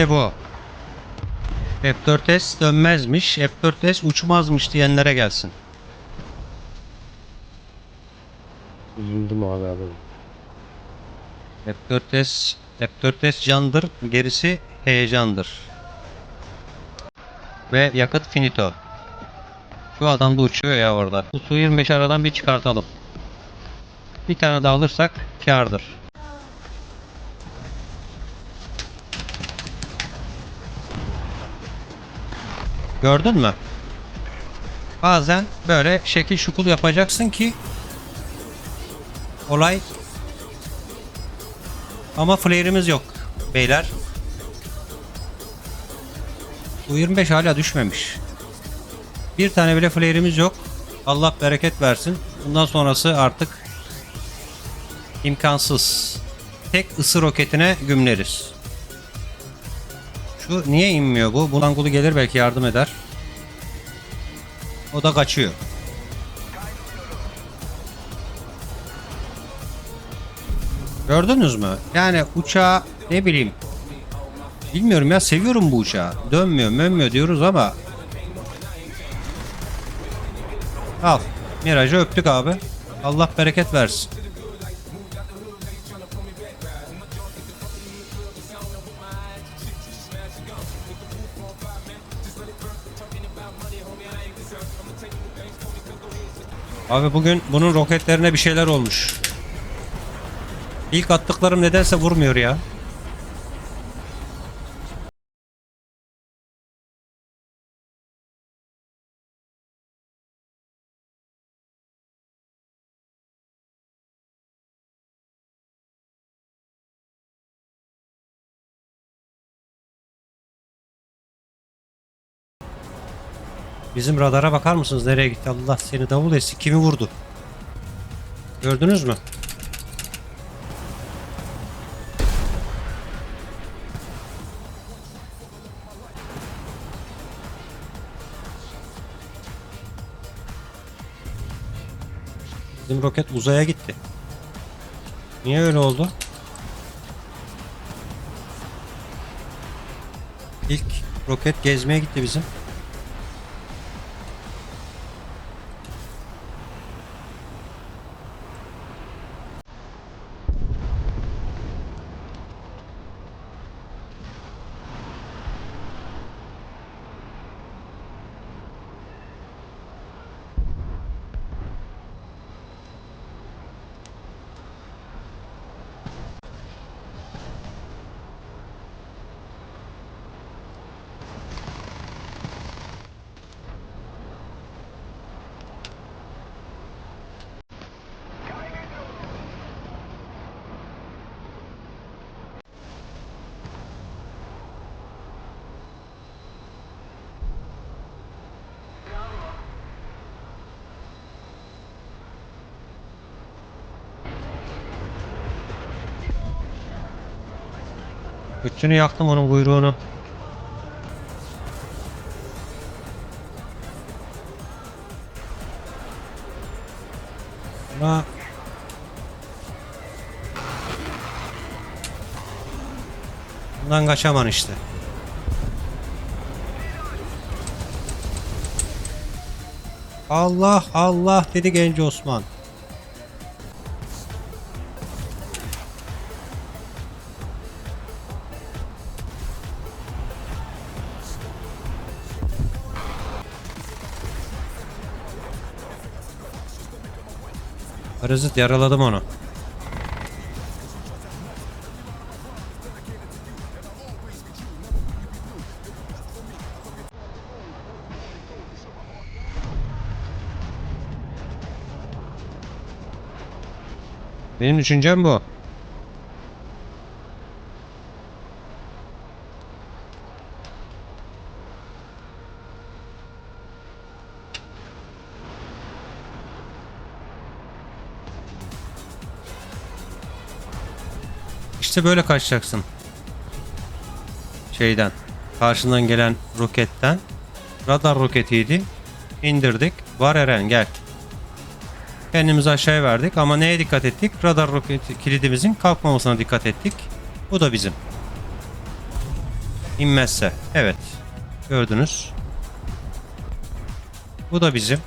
İşte bu. F4S dönmezmiş, F4S uçmazmış diyenlere gelsin. Üzüldüm abi abi. F4S, F4S candır, gerisi heyecandır. Ve yakıt finito. Şu adam da uçuyor ya orada. Bu Su-25 aradan bir çıkartalım. Bir tane daha alırsak kârdır. Gördün mü? Bazen böyle şekil şukul yapacaksın ki olay ama flare'imiz yok beyler. Bu 25 hala düşmemiş. Bir tane bile flare'imiz yok. Allah bereket versin. Bundan sonrası artık imkansız. Tek ısı roketine gümleriz. Şu niye inmiyor bu? Bu angulu gelir belki yardım eder. O da kaçıyor. Gördünüz mü? Yani uçağı ne bileyim bilmiyorum ya seviyorum bu uçağı. Dönmüyor mönmüyor diyoruz ama Al. Miraj'ı öptük abi. Allah bereket versin. Abi bugün bunun roketlerine bir şeyler olmuş. İlk attıklarım nedense vurmuyor ya. Bizim radara bakar mısınız nereye gitti Allah seni davul etsin kimi vurdu Gördünüz mü? Bizim roket uzaya gitti. Niye öyle oldu? İlk roket gezmeye gitti bizim. Bütçünü yaktım onun kuyruğunu. Ama Bundan kaçaman işte. Allah Allah dedi genç Osman. Parazit yaraladım onu. Benim düşüncem bu. İşte böyle kaçacaksın. Şeyden. Karşından gelen roketten. Radar roketiydi. İndirdik. Var Eren gel. Kendimizi aşağıya verdik ama neye dikkat ettik? Radar roket kilidimizin kalkmamasına dikkat ettik. Bu da bizim. İnmezse. Evet. Gördünüz. Bu da bizim.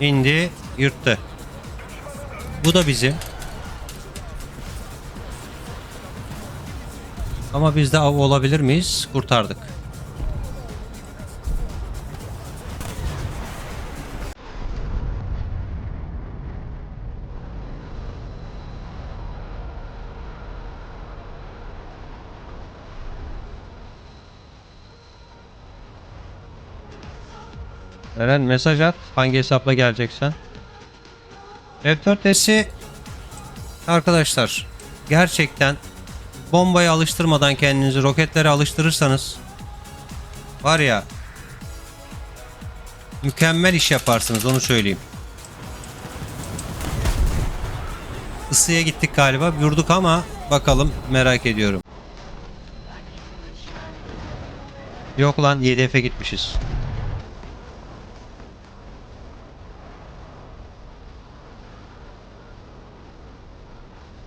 İndi, yırttı. Bu da bizim. Ama biz de av olabilir miyiz? Kurtardık. Eren mesaj at. Hangi hesapla geleceksen. F4S'i arkadaşlar gerçekten bombayı alıştırmadan kendinizi roketlere alıştırırsanız var ya mükemmel iş yaparsınız onu söyleyeyim. Isıya gittik galiba. Vurduk ama bakalım merak ediyorum. Yok lan 7 F'e gitmişiz.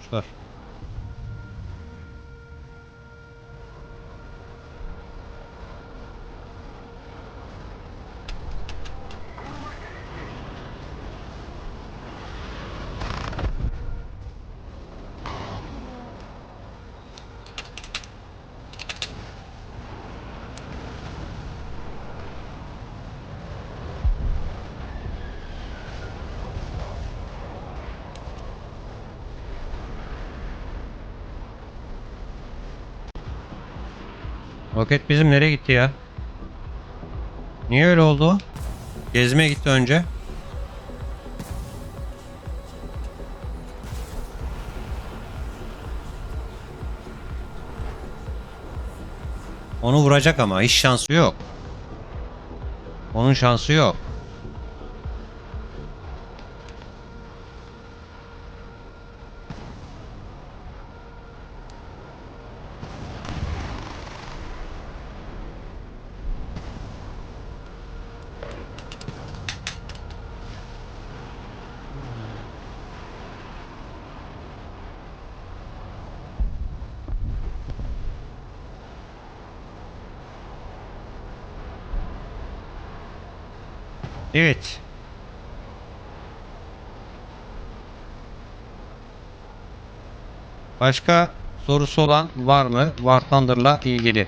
Kuşlar. Roket bizim nereye gitti ya? Niye öyle oldu? Gezmeye gitti önce. Onu vuracak ama hiç şansı yok. Onun şansı yok. Evet. Başka sorusu olan var mı? War Thunder'la ilgili.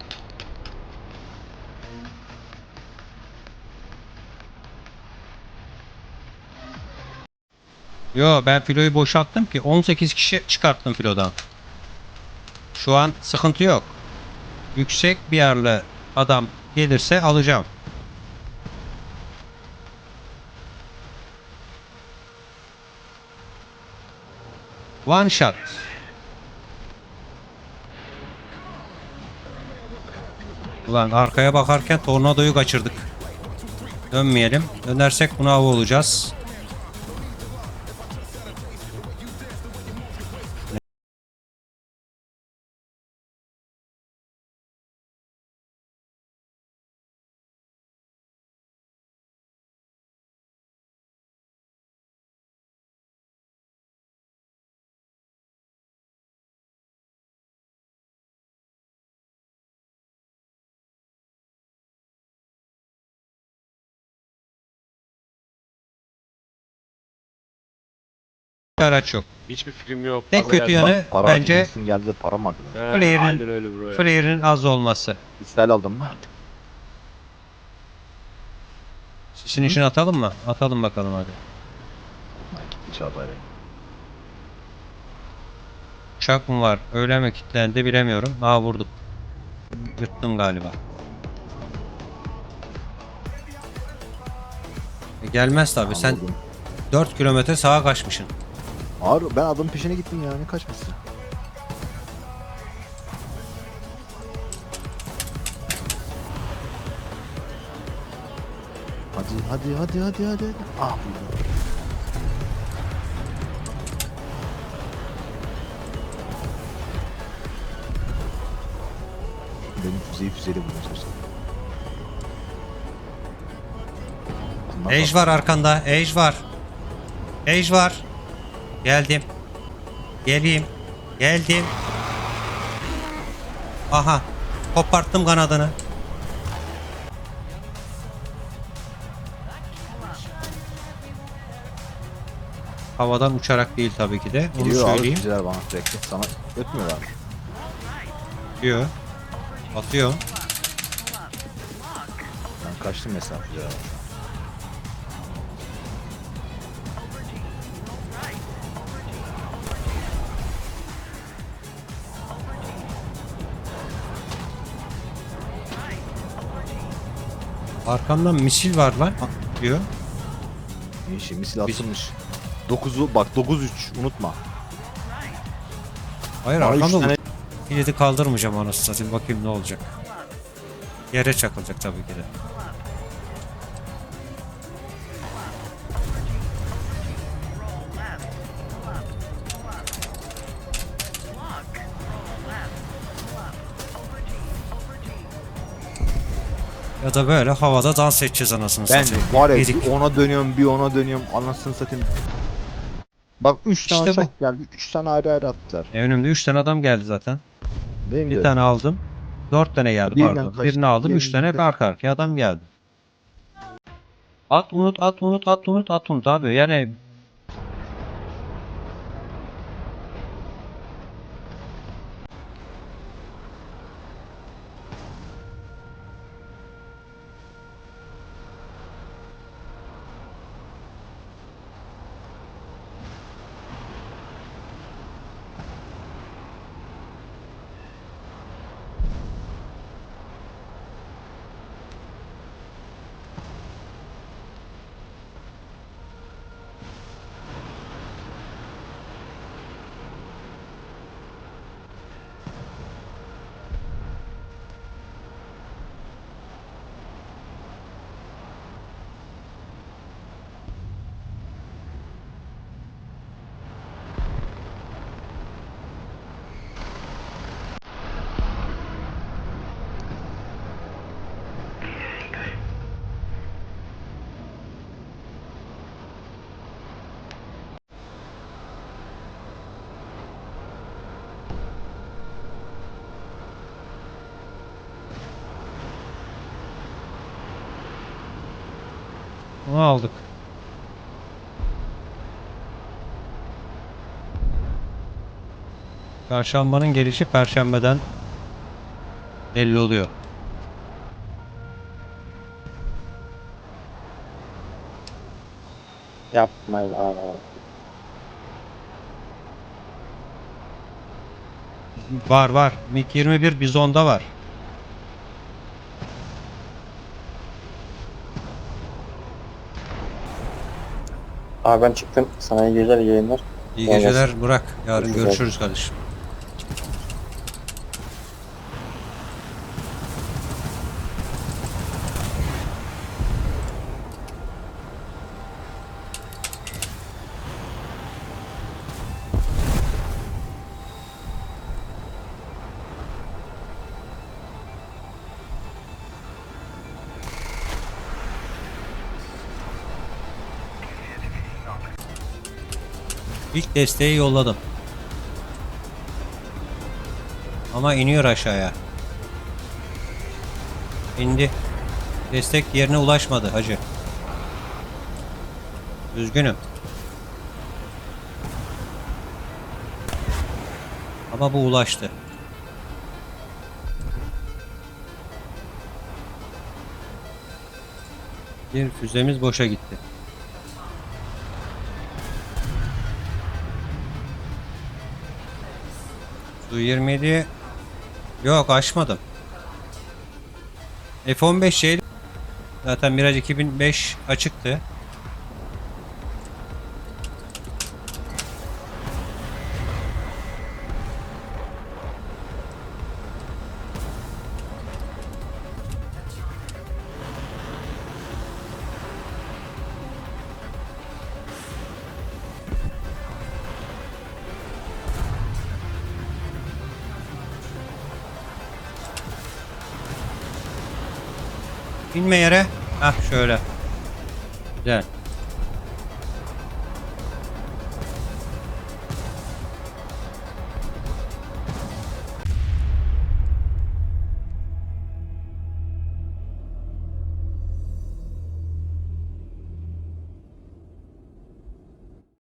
Yo ben filoyu boşalttım ki 18 kişi çıkarttım filodan. Şu an sıkıntı yok. Yüksek bir yerle adam gelirse alacağım. One shot. Ulan arkaya bakarken tornadoyu kaçırdık. Dönmeyelim. Dönersek buna av olacağız. Araç yok. Hiçbir film yok. Para kötü geldi. yanı Para bence bence... geldi para mı? He, Aynen öyle bro. ya. flare'in az olması. İsrail aldın mı? Sisin için atalım mı? Atalım bakalım hadi. Gitti çağatay Bey. Uçak mı var? Öyle mi kilitlendi bilemiyorum. Aa vurduk. Yırttım galiba. E, gelmez tabi. Sen Anladım. 4 kilometre sağa kaçmışsın. Ağır, ben adamın peşine gittim ya ne kaçması? Hadi hadi hadi hadi hadi. hadi. Ah vurdum. Benim füzeyi füzeyle. Bundan Age var arkanda. Age var. Age var. Geldim. Geleyim. Geldim. Aha. Koparttım kanadını. Havadan uçarak değil tabii ki de. Onu Geliyor abi söyleyeyim. bana sürekli. Sana ötmüyorlar mı? Diyor. Atıyor. Ben kaçtım mesela Arkamdan misil var lan. Diyor. Şey misil atılmış. 9'u bak 9-3 unutma. Hayır Bana üç arkamda tane- Kilidi kaldırmayacağım anasını satayım bakayım ne olacak. Yere çakılacak tabii ki de. Ya da böyle havada dans edeceğiz anasını Ben satayım. var ya Yedik. bir ona dönüyorum bir ona dönüyorum anasını satayım. Bak 3 tane İşte bu. uçak geldi. 3 tane ayrı ayrı attılar. E, önümde 3 tane adam geldi zaten. Benim Bir de. tane aldım. 4 tane geldi Birinden pardon. kaçtı, Birini aldım 3 birinden tane kaçtı. arka arkaya adam geldi. At unut at unut at unut at unut abi yani onu aldık. Çarşambanın gelişi perşembeden belli oluyor. Yapmayın abi. Var var. MiG-21 Bizon'da var. Abi ben çıktım. Sana iyi geceler, iyi yayınlar. İyi geceler Burak. Yarın görüşürüz kardeşim. İlk desteği yolladım. Ama iniyor aşağıya. İndi. Destek yerine ulaşmadı hacı. Üzgünüm. Ama bu ulaştı. Bir füzemiz boşa gitti. Su 27 Yok açmadım. F15 şey zaten Mirage 2005 açıktı. İnme yere. Hah şöyle. Güzel.